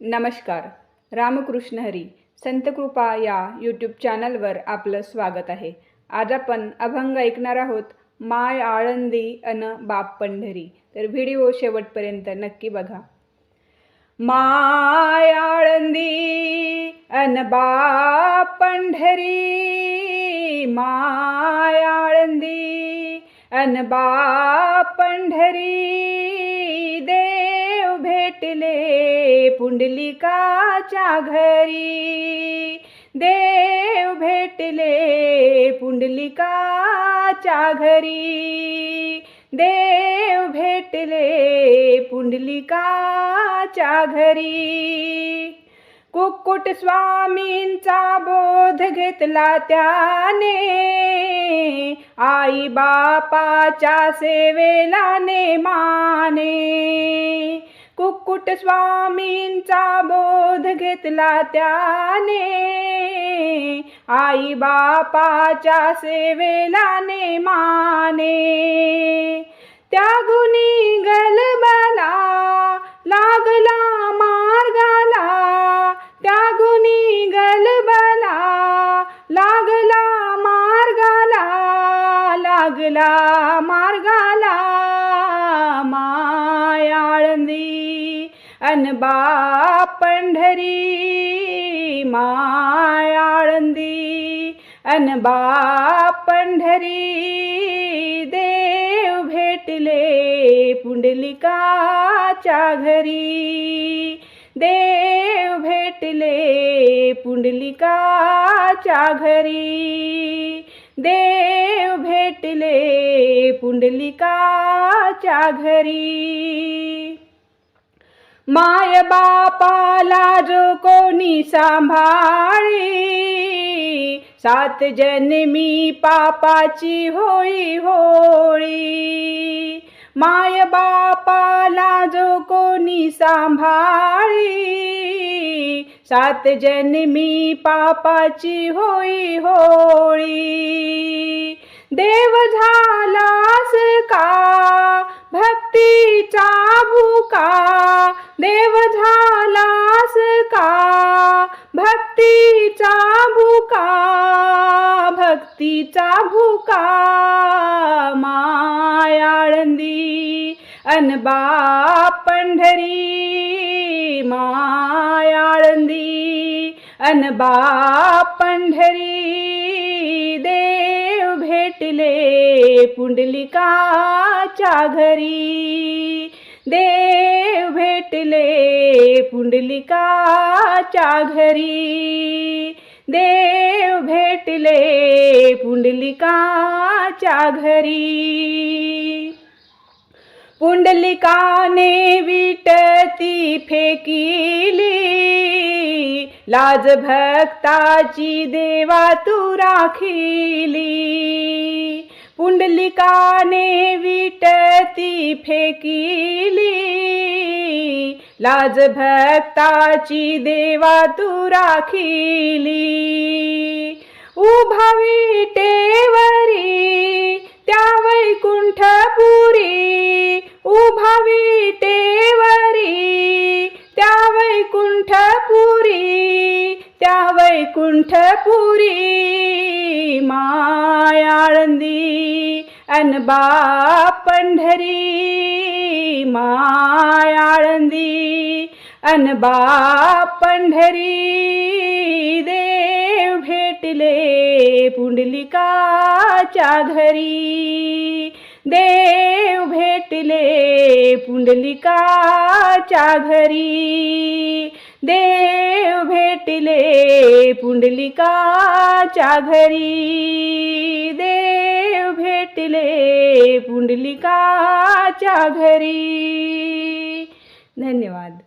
नमस्कार. रामकृष्ण हरी संतकृपा या यूट्यूब चॅनलवर आपलं स्वागत आहे. आज आपण अभंग ऐकणार आहोत माय आळंदी अन बाप पंढरी. तर व्हिडिओ शेवटपर्यंत नक्की बघा. माय आळंदी अन बाप पंढरी माय आळंदी अन बाप पंढरी दे भेटले पुंडलिकाच्या घरी. देव भेटले पुंडलिकाच्या घरी. देव भेटले पुंडलिकाच्या घरी. कुक्कुट स्वामींचा बोध घेतला त्याने. आई बापाच्या सेवेला नेमाने. कुक्कुट स्वामींचा बोध घेतला त्याने. आई बापाच्या सेवेला नेमाने. त्या गुणी गलबला लागला मार्गाला. त्या गुणी गलबला लागला मार्गाला. लागला मार्गाला. अनबा पंढरी मायाळंदी. अनबा पंढरी देव भेटले पुंडलिकाच्या घरी. देव भेटले पुंडलिकाच्या घरी. देव भेटले पुंडलिकाच्या घरी. माय बापाला जो कोणी सांभाळी सात जन्मी पापाची होई होळी. माय बापाला जो कोणी सांभाळी सात जन्मी पापाची होई होळी. देव झाला भक्तीचा भूका भक्तीचा भूका मायाळंदी अनबा पंढरी मायाळंदी अनबा पंढरी देव भेटले पुंडलिकाच्या घरी. देव भेटले पुंडलिकाच्या घरी. देव भेटले पुंडलिकाच्या घरी. पुंडलिकाने विटती फेकिली. लाज भक्ताची देवा तू राखिली. पुंडलिकाने विटती फेकिली. लाज भक्ताची देवा तू राखिली. उभा विटेवरी त्या वैकुंठपुरी वैकुंठपुरी मायाळंदी अनबा पंढरी मायाळंदी अनबा पंढरी देव भेटले पुंडलिकाच्या घरी. देव भेटले पुंडलिकाच्या घरी. देव भेटले पुंडलिकाच्या घरी. देव भेटले पुंडलिकाच्या घरी. धन्यवाद.